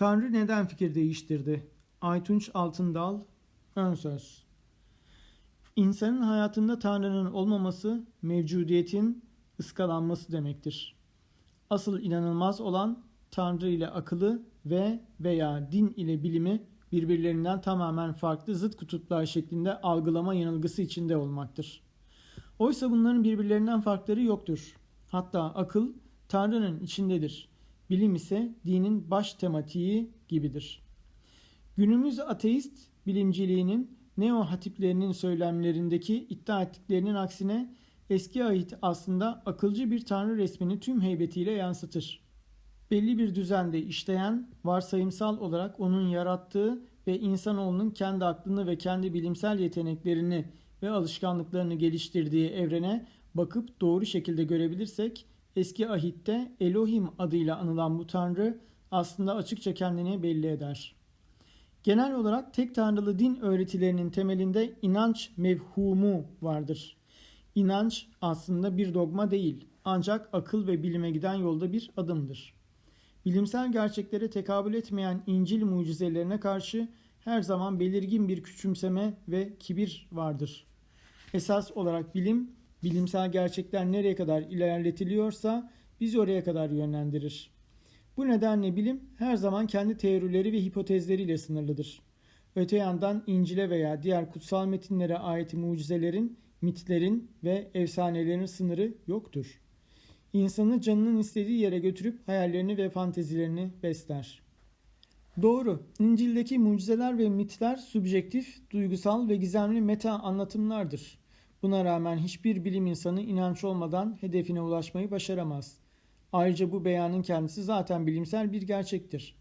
Tanrı neden fikir değiştirdi? Aytunç Altındal Ön Söz İnsanın hayatında Tanrı'nın olmaması mevcudiyetin ıskalanması demektir. Asıl inanılmaz olan Tanrı ile akılı ve veya din ile bilimi birbirlerinden tamamen farklı zıt kutuplar şeklinde algılama yanılgısı içinde olmaktır. Oysa bunların birbirlerinden farkları yoktur. Hatta akıl Tanrı'nın içindedir. Bilim ise dinin baş tematiği gibidir. Günümüz ateist bilimciliğinin neo hatiplerinin söylemlerindeki iddia ettiklerinin aksine eski ahit aslında akılcı bir tanrı resmini tüm heybetiyle yansıtır. Belli bir düzende işleyen, varsayımsal olarak onun yarattığı ve insanoğlunun kendi aklını ve kendi bilimsel yeteneklerini ve alışkanlıklarını geliştirdiği evrene bakıp doğru şekilde görebilirsek eski ahitte Elohim adıyla anılan bu tanrı aslında açıkça kendini belli eder. Genel olarak tek tanrılı din öğretilerinin temelinde inanç mevhumu vardır. İnanç aslında bir dogma değil ancak akıl ve bilime giden yolda bir adımdır. Bilimsel gerçeklere tekabül etmeyen İncil mucizelerine karşı her zaman belirgin bir küçümseme ve kibir vardır. Esas olarak bilim, bilimsel gerçekler nereye kadar ilerletiliyorsa bizi oraya kadar yönlendirir. Bu nedenle bilim her zaman kendi teorileri ve hipotezleriyle sınırlıdır. Öte yandan İncil'e veya diğer kutsal metinlere ait mucizelerin, mitlerin ve efsanelerin sınırı yoktur. İnsanı canının istediği yere götürüp hayallerini ve fantezilerini besler. Doğru, İncil'deki mucizeler ve mitler subjektif, duygusal ve gizemli meta anlatımlardır. Buna rağmen hiçbir bilim insanı inanç olmadan hedefine ulaşmayı başaramaz. Ayrıca bu beyanın kendisi zaten bilimsel bir gerçektir.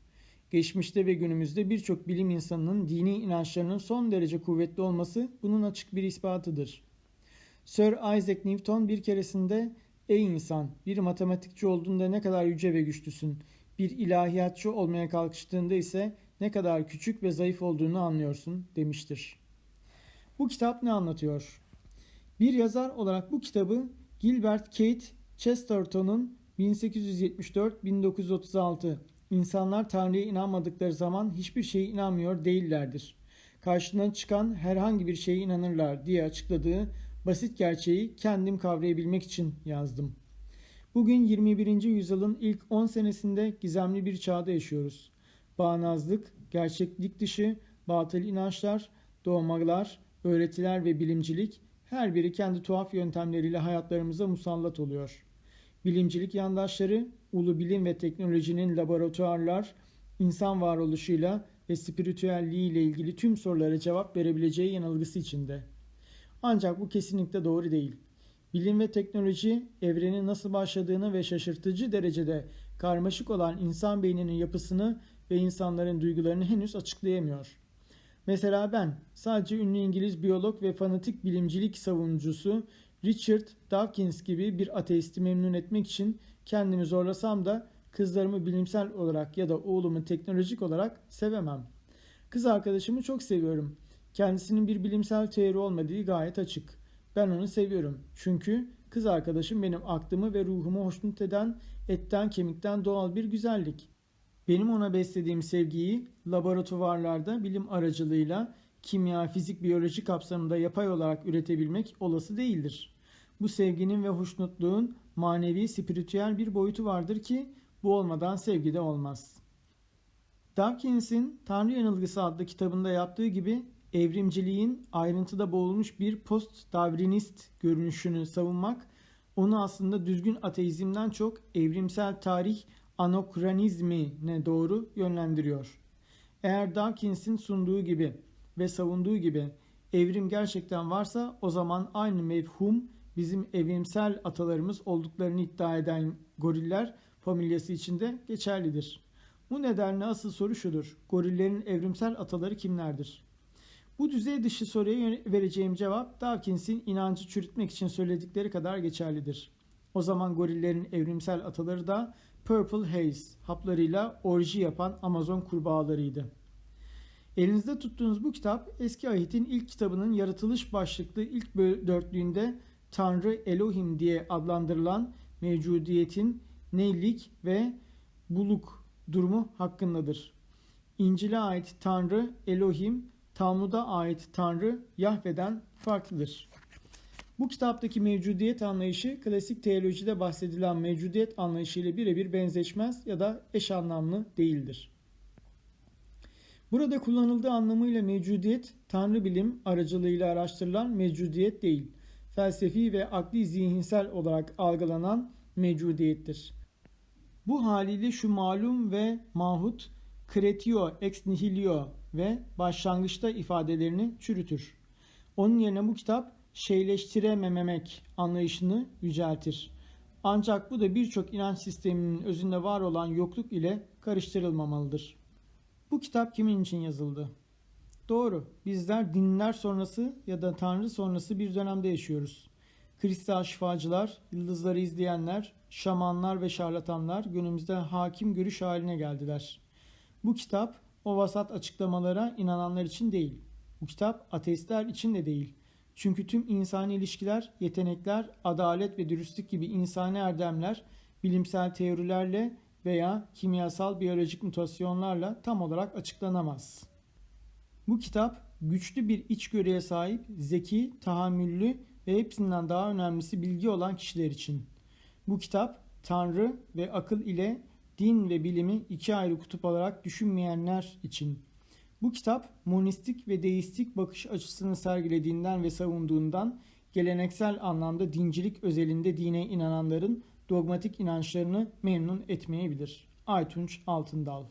Geçmişte ve günümüzde birçok bilim insanının dini inançlarının son derece kuvvetli olması bunun açık bir ispatıdır. Sir Isaac Newton bir keresinde Ey insan, bir matematikçi olduğunda ne kadar yüce ve güçlüsün. Bir ilahiyatçı olmaya kalkıştığında ise ne kadar küçük ve zayıf olduğunu anlıyorsun demiştir. Bu kitap ne anlatıyor? Bir yazar olarak bu kitabı Gilbert Kate Chesterton'un 1874-1936 İnsanlar Tanrı'ya inanmadıkları zaman hiçbir şeye inanmıyor değillerdir. Karşına çıkan herhangi bir şeye inanırlar diye açıkladığı basit gerçeği kendim kavrayabilmek için yazdım. Bugün 21. yüzyılın ilk 10 senesinde gizemli bir çağda yaşıyoruz. Bağnazlık, gerçeklik dışı, batıl inançlar, doğmalar, öğretiler ve bilimcilik her biri kendi tuhaf yöntemleriyle hayatlarımıza musallat oluyor. Bilimcilik yandaşları, ulu bilim ve teknolojinin laboratuvarlar, insan varoluşuyla ve spiritüelliği ile ilgili tüm sorulara cevap verebileceği yanılgısı içinde. Ancak bu kesinlikle doğru değil. Bilim ve teknoloji evrenin nasıl başladığını ve şaşırtıcı derecede karmaşık olan insan beyninin yapısını ve insanların duygularını henüz açıklayamıyor. Mesela ben sadece ünlü İngiliz biyolog ve fanatik bilimcilik savunucusu Richard Dawkins gibi bir ateisti memnun etmek için kendimi zorlasam da kızlarımı bilimsel olarak ya da oğlumu teknolojik olarak sevemem. Kız arkadaşımı çok seviyorum. Kendisinin bir bilimsel teori olmadığı gayet açık. Ben onu seviyorum. Çünkü kız arkadaşım benim aklımı ve ruhumu hoşnut eden etten kemikten doğal bir güzellik. Benim ona beslediğim sevgiyi laboratuvarlarda bilim aracılığıyla kimya, fizik, biyoloji kapsamında yapay olarak üretebilmek olası değildir. Bu sevginin ve hoşnutluğun manevi, spiritüel bir boyutu vardır ki bu olmadan sevgi de olmaz. Dawkins'in Tanrı Yanılgısı adlı kitabında yaptığı gibi evrimciliğin ayrıntıda boğulmuş bir post-davrinist görünüşünü savunmak onu aslında düzgün ateizmden çok evrimsel tarih anokronizmine doğru yönlendiriyor. Eğer Dawkins'in sunduğu gibi ve savunduğu gibi evrim gerçekten varsa o zaman aynı mevhum bizim evrimsel atalarımız olduklarını iddia eden goriller familyası içinde geçerlidir. Bu nedenle asıl soru şudur. Gorillerin evrimsel ataları kimlerdir? Bu düzey dışı soruya vereceğim cevap Dawkins'in inancı çürütmek için söyledikleri kadar geçerlidir. O zaman gorillerin evrimsel ataları da Purple Haze haplarıyla orji yapan Amazon kurbağalarıydı. Elinizde tuttuğunuz bu kitap eski ahitin ilk kitabının yaratılış başlıklı ilk dörtlüğünde Tanrı Elohim diye adlandırılan mevcudiyetin neylik ve buluk durumu hakkındadır. İncil'e ait Tanrı Elohim, Talmud'a ait Tanrı Yahve'den farklıdır. Bu kitaptaki mevcudiyet anlayışı klasik teolojide bahsedilen mevcudiyet anlayışıyla birebir benzeşmez ya da eş anlamlı değildir. Burada kullanıldığı anlamıyla mevcudiyet, tanrı bilim aracılığıyla araştırılan mevcudiyet değil, felsefi ve akli zihinsel olarak algılanan mevcudiyettir. Bu haliyle şu malum ve mahut, kretio ex nihilio ve başlangıçta ifadelerini çürütür. Onun yerine bu kitap şeyleştiremememek anlayışını yüceltir. Ancak bu da birçok inanç sisteminin özünde var olan yokluk ile karıştırılmamalıdır. Bu kitap kimin için yazıldı? Doğru, bizler dinler sonrası ya da Tanrı sonrası bir dönemde yaşıyoruz. Kristal şifacılar, yıldızları izleyenler, şamanlar ve şarlatanlar günümüzde hakim görüş haline geldiler. Bu kitap o vasat açıklamalara inananlar için değil. Bu kitap ateistler için de değil. Çünkü tüm insani ilişkiler, yetenekler, adalet ve dürüstlük gibi insani erdemler bilimsel teorilerle veya kimyasal biyolojik mutasyonlarla tam olarak açıklanamaz. Bu kitap güçlü bir içgörüye sahip, zeki, tahammüllü ve hepsinden daha önemlisi bilgi olan kişiler için. Bu kitap Tanrı ve akıl ile din ve bilimi iki ayrı kutup olarak düşünmeyenler için. Bu kitap monistik ve deistik bakış açısını sergilediğinden ve savunduğundan geleneksel anlamda dincilik özelinde dine inananların dogmatik inançlarını memnun etmeyebilir. Aytunç Altındal